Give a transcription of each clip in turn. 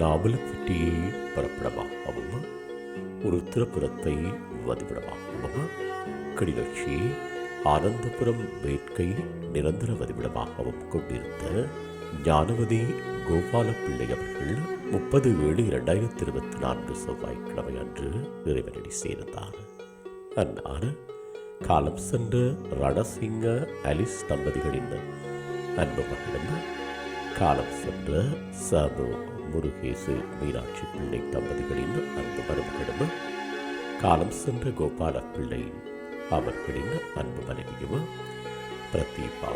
நாவலப்பிட்டியை பிறப்பிடமாகவும் ஒரு திருப்புறத்தை வதிவிடமாகவும் கிளிநொச்சி ஆனந்தபுரம் வேட்கை நிரந்தர வதிவிடமாகவும் கொண்டிருந்த ஞானவதி கோபால பிள்ளை அவர்கள் முப்பது ஏழு இரண்டாயிரத்தி இருபத்தி நான்கு செவ்வாய்க்கிழமை அன்று இறைவனடி சேர்ந்தார். அன்னார் காலம் சென்ற ரணசிங்க அலிஸ் தம்பதிகளின் அன்பு மகளிடம் காலம் சென்ற சாபு முருகேசு மீனாட்சி பிள்ளை தம்பதிகளின் அன்பு மருமகளிடம் காலம் சென்ற கோபால பிள்ளை அவர்களின் அன்பு மனைவியும்? பிரதீபா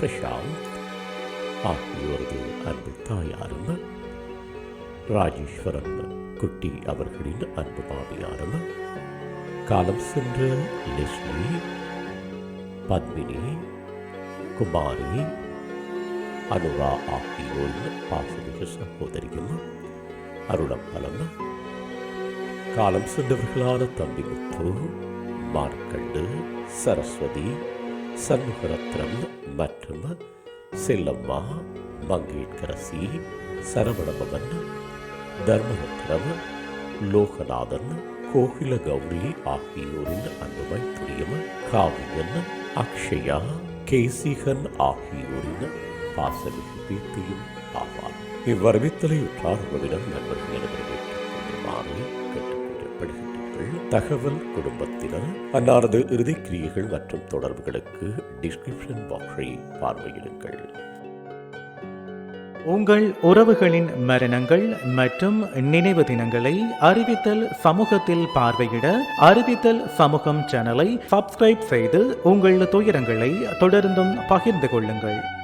பிரசாந்த் ஆகியோரது அன்பு தாயாரும்? ராஜேஸ்வரன் குட்டி அவர்களின் அன்பு மாமியாரும்? காலம் சென்ற லட்சுமி பத்மினி குமாரி அனுரா ஆகியோரின் பாசமிக சகோதரியும் அருளம்பலம் காலம் சென்றவர்களான தம்பி முத்து மார்க்கண்டு சரஸ்வதி சண்முகரத்னம் மற்றும் செல்லம்மா மங்கேட்கரசி சரவணபவன் தர்மரத்னம் லோகநாதன் கோகில கௌரி ஆகியோரின் அன்புமை துரியம் காவியன் அக்ஷயா கேசிகன் ஆகியோரின் பாசமிகு தீர்த்தியும் ஆவார். இவ்வரவித்தலை உற்றார் நண்பர்கள் அனைவரும் ஏற்றுக்கொள்ளுமாறு கேட்டுக்கொள்ளப்படுகின்றீர்கள் தகவல் குடும்பத்தினர் அன்னாரது இறுதிக் கிரியைகள் மற்றும் தொடர்புகளுக்கு டிஸ்கிரிப்ஷன் பாக்ஸை பார்வையிடுங்கள். உங்கள் உறவுகளின் மரணங்கள் மற்றும் நினைவு தினங்களை அறிவித்தல் சமூகத்தில் பார்வையிட அறிவித்தல் சமூகம் சேனலை சப்ஸ்கிரைப் செய்து உங்கள் துயரங்களை தொடர்ந்தும் பகிர்ந்து கொள்ளுங்கள்.